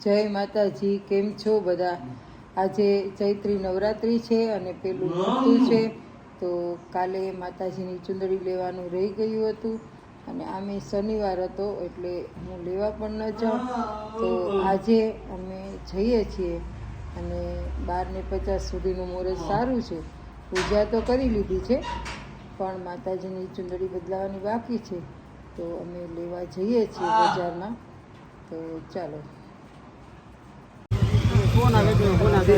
જય માતાજી, કેમ છો બધા? આજે ચૈત્રી નવરાત્રિ છે અને પેલું ઋતુ છે, તો કાલે માતાજીની ચુંદડી લેવાનું રહી ગયું હતું અને આમે શનિવાર હતો એટલે હું લેવા પણ ન જાઉં. તો આજે અમે જઈએ છીએ અને બારને પચાસ સુધીનું મુહૂર્ત સારું છે. પૂજા તો કરી લીધી છે, પણ માતાજીની ચુંદડી બદલાવાની બાકી છે. તો અમે લેવા જઈએ છીએ બજારમાં. તો ચાલો. ફોન આવે છે ફોન આવે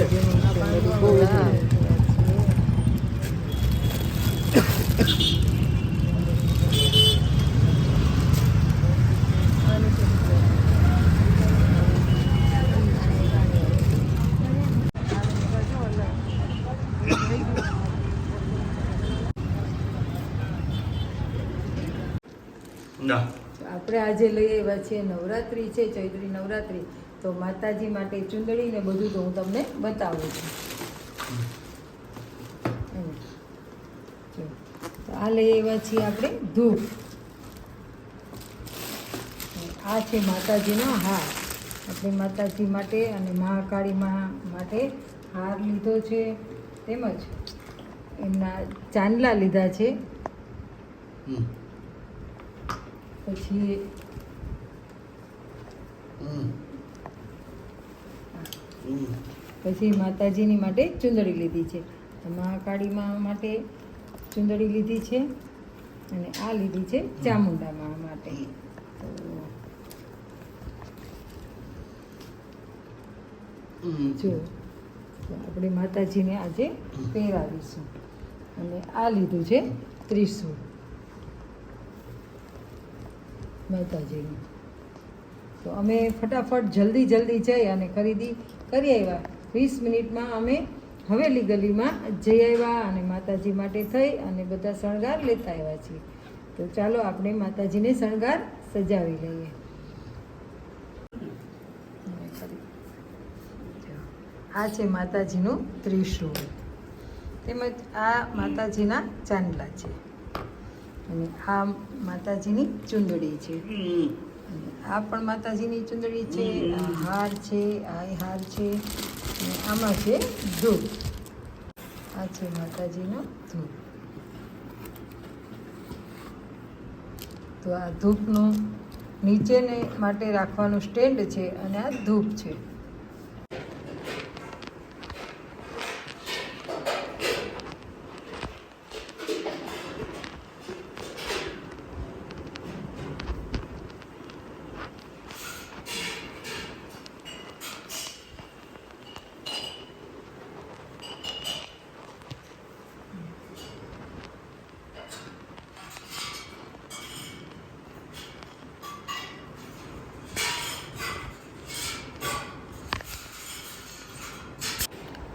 Yeah. આપણે આજે લઈ આવ્યા છીએ નવરાત્રિ છે, ચૈત્રી નવરાત્રિ. તો માતાજી માટે ચુંદડી ને બધું તો હું તમને બતાવું છું. તો આ લઈ આવ્યા છીએ આપણે ધૂપ. આ છે માતાજીનો હાર. આપણે માતાજી માટે અને મહાકાળી માટે હાર લીધો છે. તેમજ એમના ચાંદલા લીધા છે. પછી. પછી માતાજીની માટે ચુંદડી લીધી છે. મહાકાળી મા માટે ચુંદડી લીધી છે અને આ લીધી છે ચામુંડા મા માટે. જો આપણે માતાજીને આજે પહેરાવીશું. અને આ લીધું છે ત્રિશુળ. માતાજીનું તો અમે ફટાફટ જલ્દી જલ્દી જઈ અને ખરીદી કરી આવ્યા. વીસ મિનિટમાં અમે હવેલી ગલીમાં જઈ આવ્યા અને માતાજી માટે થઈ અને બધા શણગાર લેતા આવ્યા છીએ. તો ચાલો આપણે માતાજીને શણગાર સજાવી લઈએ. આ છે માતાજીનું ત્રિશુળ. તેમજ આ માતાજીના ચાંદલા છે. અને આ માતાજીની ચુંદડી છે. અને આ પણ માતાજીની ચુંદડી છે આ હાર છે આ હાર છે અને આમાં છે ધૂપ. આ છે માતાજીનો ધૂપ. તો આ ધૂપનું નીચેને માટે રાખવાનું સ્ટેન્ડ છે અને આ ધૂપ છે.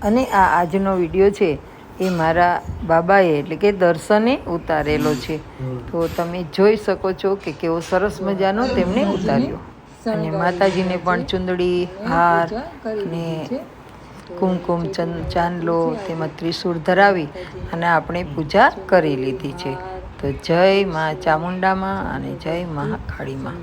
અને આ આજનો વીડિયો છે એ મારા બાબાએ એટલે કે દર્શને ઉતારેલો છે. તો તમે જોઈ શકો છો કે કેવો સરસ મજાનો તેમણે ઉતાર્યો. અને માતાજીને પણ ચુંદડી, હાર ને કુમકુમ ચંદ ચાંદલો તેમજ ત્રિશૂળ ધરાવી અને આપણે પૂજા કરી લીધી છે. તો જય મા ચામુંડામાં અને જય મહાકાળીમાં